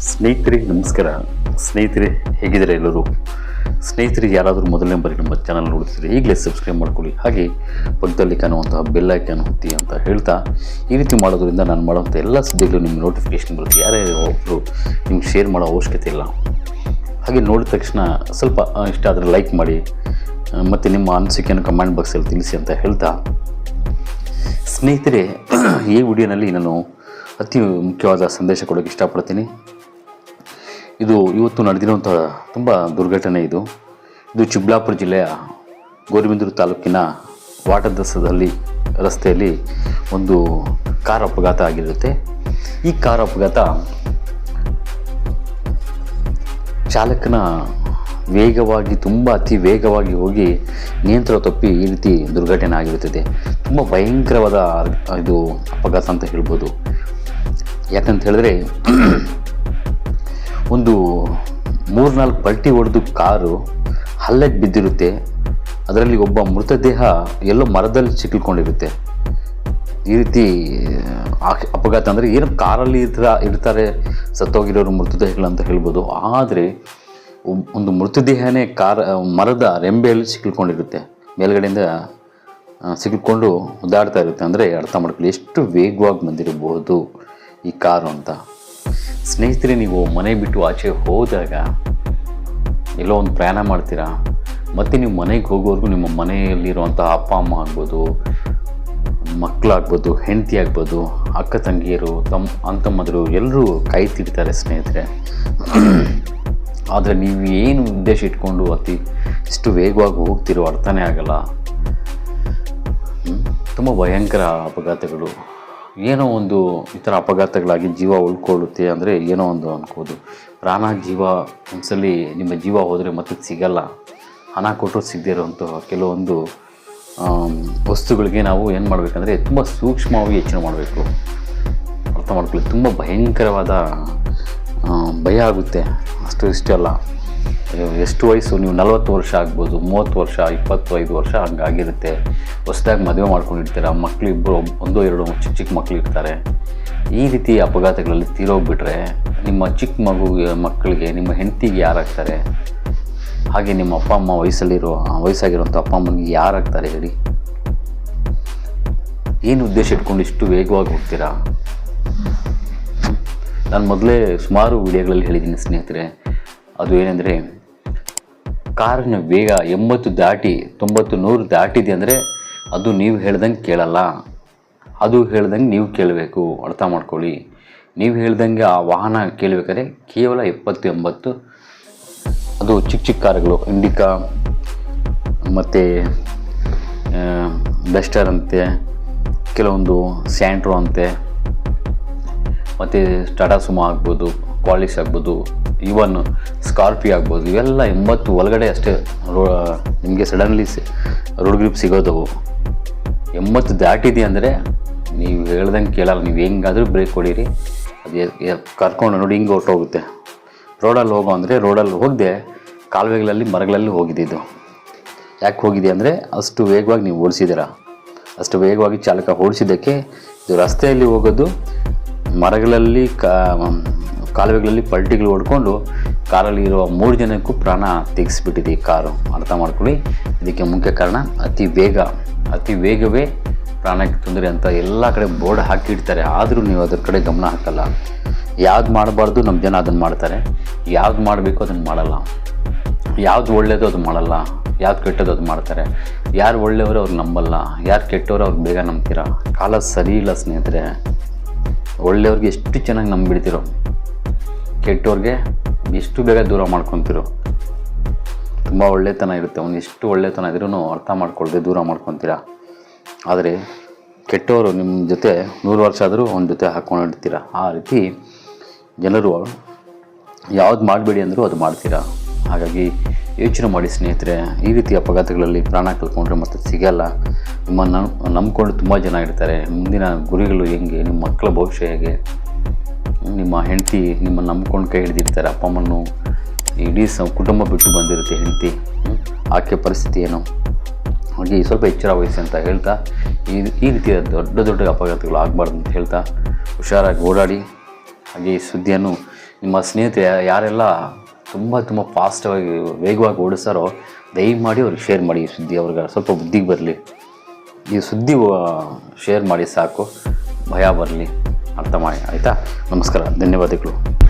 ಸ್ನೇಹಿತರೆ ನಮಸ್ಕಾರ. ಸ್ನೇಹಿತರೆ ಹೇಗಿದ್ದಾರೆ ಎಲ್ಲರೂ? ಸ್ನೇಹಿತರಿಗೆ ಯಾರಾದರೂ ಮೊದಲನೇ ಬಾರಿ ನಮ್ಮ ಚಾನಲ್ ನೋಡ್ತಿದ್ರೆ ಈಗಲೇ ಸಬ್ಸ್ಕ್ರೈಬ್ ಮಾಡ್ಕೊಳ್ಳಿ. ಹಾಗೆ ಪಕ್ಕದಲ್ಲಿ ಕಾಣುವಂತಹ ಬೆಲ್ ಐಕಾನ್ ಒತ್ತಿ ಅಂತ ಹೇಳ್ತಾ ಈ ರೀತಿ ಮಾಡೋದ್ರಿಂದ ನಾನು ಮಾಡುವಂಥ ಎಲ್ಲ ಸುದ್ದಿಗಳು ನಿಮ್ಮ ನೋಟಿಫಿಕೇಶನ್ ಬರುತ್ತೆ. ಯಾರೇ ಒಬ್ಬರು ನಿಮ್ಗೆ ಶೇರ್ ಮಾಡೋ ಅವಶ್ಯಕತೆ ಇಲ್ಲ. ಹಾಗೆ ನೋಡಿದ ತಕ್ಷಣ ಸ್ವಲ್ಪ ಇಷ್ಟ ಆದರೆ ಲೈಕ್ ಮಾಡಿ ಮತ್ತು ನಿಮ್ಮ ಅನಿಸಿಕೆಯನ್ನು ಕಮೆಂಟ್ ಬಾಕ್ಸಲ್ಲಿ ತಿಳಿಸಿ ಅಂತ ಹೇಳ್ತಾ ಸ್ನೇಹಿತರೆ, ಈ ವಿಡಿಯೋನಲ್ಲಿ ನಾನು ಅತಿ ಮುಖ್ಯವಾದ ಸಂದೇಶ ಕೊಡೋಕ್ಕೆ ಇಷ್ಟಪಡ್ತೀನಿ. ಇದು ಇವತ್ತು ನಡೆದಿರುವಂಥ ತುಂಬ ದುರ್ಘಟನೆ ಇದು. ಇದು ಚಿಬ್ಲಾಪುರ ಜಿಲ್ಲೆಯ ಗೋರಿಬಿಂದೂರು ತಾಲೂಕಿನ ವಾಟದಸದಲ್ಲಿ ರಸ್ತೆಯಲ್ಲಿ ಒಂದು ಕಾರ್ ಅಪಘಾತ ಆಗಿರುತ್ತೆ. ಈ ಕಾರ್ ಅಪಘಾತ ಚಾಲಕನ ವೇಗವಾಗಿ ತುಂಬ ಅತಿ ವೇಗವಾಗಿ ಹೋಗಿ ನಿಯಂತ್ರಣ ತಪ್ಪಿ ಈ ರೀತಿ ದುರ್ಘಟನೆ ಆಗಿರುತ್ತದೆ. ತುಂಬ ಭಯಂಕರವಾದ ಇದು ಅಪಘಾತ ಅಂತ ಹೇಳ್ಬೋದು. ಯಾಕಂತ ಹೇಳಿದ್ರೆ ಒಂದು ಮೂರ್ನಾಲ್ಕು ಪಲ್ಟಿ ಹೊಡೆದು ಕಾರು ಹಲ್ಲೆಗೆ ಬಿದ್ದಿರುತ್ತೆ. ಅದರಲ್ಲಿ ಒಬ್ಬ ಮೃತದೇಹ ಎಲ್ಲೋ ಮರದಲ್ಲಿ ಸಿಕ್ಕಿಕೊಂಡಿರುತ್ತೆ. ಈ ರೀತಿ ಅಪಘಾತ ಅಂದರೆ ಏನು ಕಾರಲ್ಲಿ ಇರ್ತಾ, ಇರ್ತಾರೆ, ಸತ್ತೋಗಿರೋರು ಮೃತದೇಹಗಳು ಅಂತ ಹೇಳ್ಬೋದು. ಆದರೆ ಒಂದು ಮೃತದೇಹನೇ ಕಾರ, ಮರದ ರೆಂಬೆಯಲ್ಲಿ ಸಿಕ್ಕಿಕೊಂಡಿರುತ್ತೆ. ಮೇಲ್ಗಡೆಯಿಂದ ಸಿಕ್ಕಿಕೊಂಡು ಒದ್ದಾಡ್ತಾ ಇರುತ್ತೆ. ಅಂದರೆ ಅರ್ಥ ಮಾಡ್ಕೊಳ್ಳಿ, ಎಷ್ಟು ವೇಗವಾಗಿ ಬಂದಿರಬಹುದು ಈ ಕಾರು ಅಂತ. ಸ್ನೇಹಿತರೆ, ನೀವು ಮನೆ ಬಿಟ್ಟು ಆಚೆ ಹೋದಾಗ ಎಲ್ಲೋ ಒಂದು ಪ್ರಯಾಣ ಮಾಡ್ತೀರಾ? ಮತ್ತು ನೀವು ಮನೆಗೆ ಹೋಗೋವರೆಗೂ ನಿಮ್ಮ ಮನೆಯಲ್ಲಿರುವಂಥ ಅಪ್ಪ, ಅಮ್ಮ ಆಗ್ಬೋದು, ಮಕ್ಕಳಾಗ್ಬೋದು, ಹೆಂಡತಿ ಆಗ್ಬೋದು, ಅಕ್ಕ ತಂಗಿಯರು ತಮ್ಮ ಅಂತಮ್ಮದರು ಎಲ್ಲರೂ ಕೈ ತಿಡ್ತಾರೆ ಸ್ನೇಹಿತರೆ. ಆದರೆ ನೀವು ಏನು ಉದ್ದೇಶ ಇಟ್ಕೊಂಡು ಅತಿ ಇಷ್ಟು ವೇಗವಾಗಿ ಹೋಗ್ತಿರೋ ಅರ್ಥನೇ ಆಗಲ್ಲ. ತುಂಬ ಭಯಂಕರ ಅಪಘಾತಗಳು. ಏನೋ ಒಂದು ಈ ಥರ ಅಪಘಾತಗಳಾಗಿ ಜೀವ ಉಳ್ಕೊಳ್ಳುತ್ತೆ ಅಂದರೆ ಏನೋ ಒಂದು ಅನ್ಕೋದು ಪ್ರಾಣ ಜೀವ ಒಂದ್ಸಲಿ ನಿಮ್ಮ ಜೀವ ಹೋದರೆ ಮತ್ತೆ ಸಿಗಲ್ಲ. ಹಣ ಕೊಟ್ಟರು ಸಿಗದೇ ಕೆಲವೊಂದು ವಸ್ತುಗಳಿಗೆ ನಾವು ಏನು ಮಾಡಬೇಕಂದ್ರೆ ತುಂಬ ಸೂಕ್ಷ್ಮವಾಗಿ ಯೋಚನೆ ಮಾಡಬೇಕು. ಅರ್ಥ ಮಾಡ್ಕೊಳ್ಳಿ ತುಂಬ ಭಯಂಕರವಾದ ಭಯ ಆಗುತ್ತೆ. ಅಷ್ಟು ಇಷ್ಟೇ ಅಯ್ಯೋ, ಎಷ್ಟು ವಯಸ್ಸು, ನೀವು ನಲವತ್ತು ವರ್ಷ ಆಗ್ಬೋದು, ಮೂವತ್ತು ವರ್ಷ, ಇಪ್ಪತ್ತೈದು ವರ್ಷ ಹಂಗಾಗಿರುತ್ತೆ. ಹೊಸದಾಗಿ ಮದುವೆ ಮಾಡ್ಕೊಂಡಿರ್ತೀರ ಮಕ್ಕಳು ಇಬ್ಬರು ಒಂದು, ಎರಡು ಚಿಕ್ಕ ಚಿಕ್ಕ ಮಕ್ಕಳು ಇರ್ತಾರೆ. ಈ ರೀತಿ ಅಪಘಾತಗಳಲ್ಲಿ ತೀರೋಗ್ಬಿಟ್ರೆ ನಿಮ್ಮ ಚಿಕ್ಕ ಮಗು, ಮಕ್ಕಳಿಗೆ, ನಿಮ್ಮ ಹೆಂಡತಿಗೆ ಯಾರಾಗ್ತಾರೆ? ಹಾಗೆ ನಿಮ್ಮ ಅಪ್ಪ, ಅಮ್ಮ ವಯಸ್ಸಲ್ಲಿರೋ ವಯಸ್ಸಾಗಿರೋಂಥ ಅಪ್ಪ, ಅಮ್ಮನಿಗೆ ಯಾರಾಗ್ತಾರೆ ಹೇಳಿ? ಏನು ಉದ್ದೇಶ ಇಟ್ಕೊಂಡು ಇಷ್ಟು ವೇಗವಾಗಿ ಹೋಗ್ತೀರಾ? ನಾನು ಮೊದಲೇ ಸುಮಾರು ವಿಡಿಯೋಗಳಲ್ಲಿ ಹೇಳಿದ್ದೀನಿ ಸ್ನೇಹಿತರೆ. ಅದು ಏನೆಂದರೆ ಕಾರಿನ ವೇಗ ಎಂಬತ್ತು ದಾಟಿ ತೊಂಬತ್ತು ನೂರು ದಾಟಿದೆ ಅಂದರೆ ಅದು ನೀವು ಹೇಳ್ದಂಗೆ ಕೇಳಲ್ಲ. ಅದು ಹೇಳ್ದಂಗೆ ನೀವು ಕೇಳಬೇಕು. ಅರ್ಥ ಮಾಡ್ಕೊಳ್ಳಿ. ನೀವು ಹೇಳ್ದಂಗೆ ಆ ವಾಹನ ಕೇಳಬೇಕಾದ್ರೆ ಕೇವಲ ಎಪ್ಪತ್ತು ಎಂಬತ್ತು ಅದು ಚಿಕ್ಕ ಚಿಕ್ಕ ಕಾರುಗಳು, ಇಂಡಿಕಾ, ಮತ್ತು ಬೆಸ್ಟರ್ ಅಂತೆ, ಕೆಲವೊಂದು ಸ್ಯಾಂಟ್ರೋ ಅಂತೆ, ಮತ್ತು ಟಾಟಾ ಸುಮೋ ಆಗ್ಬೋದು. ಕ್ವಾಲಿಸ್ ಆಗ್ಬೋದು ಇವನ್ ಸ್ಕಾರ್ಪಿ ಆಗ್ಬೋದು, ಇವೆಲ್ಲ ಎಂಬತ್ತು ಒಳಗಡೆ ಅಷ್ಟೇ ರೋ, ನಿಮಗೆ ಸಡನ್ಲಿ ರೋಡ್ ಗ್ರಿಪ್ ಸಿಗೋದವು ಎಂಬತ್ತು ದಾಟಿದೆ ಅಂದರೆ ನೀವು ಹೇಳ್ದಂಗೆ ಕೇಳಲ್ಲ, ನೀವು ಹೆಂಗಾದರೂ ಬ್ರೇಕ್ ಹೊಡೀರಿ. ಅದು ಕರ್ಕೊಂಡು ನೋಡಿ ಹಿಂಗೆ ಹೊರ್ಟೋಗುತ್ತೆ. ರೋಡಲ್ಲಿ ಹೋಗೋ ಅಂದರೆ ರೋಡಲ್ಲಿ ಹೋಗದೆ, ಕಾಲುವೆಗಳಲ್ಲಿ, ಮರಗಳಲ್ಲಿ ಹೋಗಿದ್ದು ಯಾಕೆ ಹೋಗಿದೆ ಅಂದರೆ ಅಷ್ಟು ವೇಗವಾಗಿ ನೀವು ಓಡಿಸಿದ್ದೀರ. ಅಷ್ಟು ವೇಗವಾಗಿ ಚಾಲಕ ಓಡಿಸಿದ್ದಕ್ಕೆ ಇದು ರಸ್ತೆಯಲ್ಲಿ ಹೋಗೋದು, ಮರಗಳಲ್ಲಿ ಕಾ ಕಾಲುವೆಗಳಲ್ಲಿ ಪಲ್ಟಿಗಳು ಹೊಡ್ಕೊಂಡು ಕಾರಲ್ಲಿ ಇರುವ ಮೂರು ಜನಕ್ಕೂ ಪ್ರಾಣ ತೆಗೆಸಿಬಿಟ್ಟಿದೆ ಈ ಕಾರು. ಅರ್ಥ ಮಾಡ್ಕೊಳ್ಳಿ. ಇದಕ್ಕೆ ಮುಖ್ಯ ಕಾರಣ ಅತಿ ವೇಗ. ಅತಿ ವೇಗವೇ ಪ್ರಾಣಕ್ಕೆ ತೊಂದರೆ ಅಂತ ಎಲ್ಲ ಕಡೆ ಬೋರ್ಡ್ ಹಾಕಿಡ್ತಾರೆ ಆದರೂ ನೀವು ಅದ್ರ ಕಡೆ ಗಮನ ಹಾಕಲ್ಲ. ಯಾವ್ದು ಮಾಡಬಾರ್ದು ನಮ್ಮ ಜನ ಅದನ್ನು ಮಾಡ್ತಾರೆ. ಯಾವ್ದು ಮಾಡಬೇಕು ಅದನ್ನು ಮಾಡಲ್ಲ. ಯಾವ್ದು ಒಳ್ಳೆಯದು ಅದು ಮಾಡಲ್ಲ. ಯಾವ್ದು ಕೆಟ್ಟದ್ದು ಅದು ಮಾಡ್ತಾರೆ. ಯಾರು ಒಳ್ಳೆಯವರು ಅವ್ರು ನಂಬಲ್ಲ. ಯಾರು ಕೆಟ್ಟವರು ಅವ್ರು ಬೇಗ ನಂಬ್ತೀರ? ಕಾಲ ಸರಿ ಇಲ್ಲ ಸ್ನೇಹಿತರೆ. ಒಳ್ಳೆಯವ್ರಿಗೆ ಎಷ್ಟು ಚೆನ್ನಾಗಿ ನಂಬಿಡ್ತಿರೋ. ಕೆಟ್ಟವ್ರಿಗೆ ಎಷ್ಟು ಬೇಗ ದೂರ ಮಾಡ್ಕೊತಿರೋ, ತುಂಬ ಒಳ್ಳೆತನ ಇರುತ್ತೆ. ಅವ್ನು ಎಷ್ಟು ಒಳ್ಳೆತನ ಇದ್ರೂ ಅರ್ಥ ಮಾಡ್ಕೊಳ್ದೆ ದೂರ ಮಾಡ್ಕೊತೀರಾ. ಆದರೆ ಕೆಟ್ಟವರು ನಿಮ್ಮ ಜೊತೆ ನೂರು ವರ್ಷ ಆದರೂ ಅವನ ಜೊತೆ ಹಾಕ್ಕೊಂಡಿರ್ತೀರ ಆ ರೀತಿ ಜನರು ಯಾವ್ದು ಮಾಡಬೇಡಿ ಅಂದರೂ ಅದು ಮಾಡ್ತೀರಾ. ಹಾಗಾಗಿ ಯೋಚನೆ ಮಾಡಿ ಸ್ನೇಹಿತರೆ, ಈ ರೀತಿ ಅಪಘಾತಗಳಲ್ಲಿ ಪ್ರಾಣ ಕಳ್ಕೊಂಡ್ರೆ ಮತ್ತೆ ಸಿಗಲ್ಲ. ನಿಮ್ಮನ್ನು ನಂಬ್ಕೊಂಡು ತುಂಬ ಜನ ಇರ್ತಾರೆ. ಮುಂದಿನ ಗುರಿಗಳು ಹೆಂಗೆ, ನಿಮ್ಮ ಮಕ್ಕಳ ಭವಿಷ್ಯ ಹೇಗೆ ನಿಮ್ಮ ಹೆಂಡತಿ ನಿಮ್ಮನ್ನು ನಂಬ್ಕೊಂಡು ಕೈ ಹಿಡಿದಿರ್ತಾರೆ ಅಪ್ಪ ಅಮ್ಮನ್ನು ಇಡೀ ಸ ಕುಟುಂಬ ಬಿಟ್ಟು ಬಂದಿರುತ್ತೆ ಹೆಂಡತಿ. ಆಕೆ ಪರಿಸ್ಥಿತಿ ಏನು? ಹಾಗೆ ಸ್ವಲ್ಪ ಎಚ್ಚರ ವಹಿಸಿ ಅಂತ ಹೇಳ್ತಾ, ಈ ಈ ರೀತಿಯ ದೊಡ್ಡ ದೊಡ್ಡ ಅಪಘಾತಗಳು ಆಗಬಾರ್ದು ಅಂತ ಹೇಳ್ತಾ, ಹುಷಾರಾಗಿ ಓಡಾಡಿ, ಹಾಗೆ ಈ ಸುದ್ದಿಯನ್ನು ನಿಮ್ಮ ಸ್ನೇಹಿತರೆ ಯಾರೆಲ್ಲ ತುಂಬ ತುಂಬ ಫಾಸ್ಟಾಗಿ ವೇಗವಾಗಿ ಓಡಿಸ್ತಾರೋ, ದಯಮಾಡಿ ಅವ್ರಿಗೆ ಶೇರ್ ಮಾಡಿ ಈ ಸುದ್ದಿ ಅವ್ರಿಗೆ. ಸ್ವಲ್ಪ ಬುದ್ಧಿಗೆ ಬರಲಿ. ಈ ಸುದ್ದಿ ಶೇರ್ ಮಾಡಿ ಸಾಕು. ಭಯ ಬರಲಿ. ಅರ್ಥ ಮಾಡಿ ಆಯಿತಾ? ನಮಸ್ಕಾರ. ಧನ್ಯವಾದಗಳು.